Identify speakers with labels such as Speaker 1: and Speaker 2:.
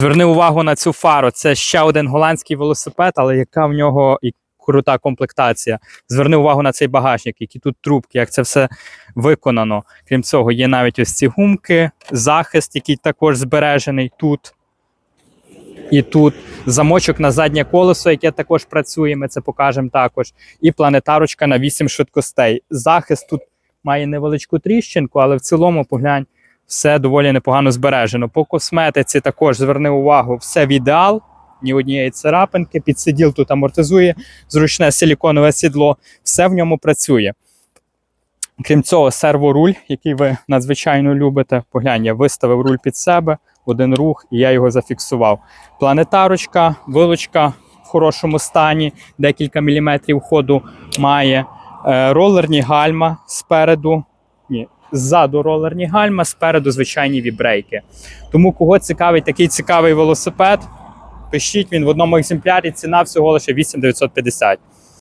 Speaker 1: Зверни увагу на цю фару. Це ще один голландський велосипед, але яка в нього і крута комплектація. Зверни увагу на цей багажник, які тут трубки, як це все виконано. Крім цього, є навіть ось ці гумки, захист, який також збережений тут. І тут замочок на заднє колесо, яке також працює, ми це покажемо також. І планетарочка на 8 швидкостей. Захист тут має невеличку тріщинку, але в цілому поглянь, все доволі непогано збережено. По косметиці також зверни увагу, все в ідеал, ні однієї царапинки, підсиділ тут амортизує, зручне силіконове сідло, все в ньому працює. Крім цього, серворуль, який ви надзвичайно любите. Поглянь, я виставив руль під себе, один рух, і я його зафіксував. Планетарочка, вилочка в хорошому стані, декілька міліметрів ходу має. Е, ролерні гальма спереду. Ні, ззаду ролерні гальма, спереду звичайні вібрейки. Тому кого цікавить такий цікавий велосипед, пишіть він в одному екземплярі. Ціна всього лише 8950.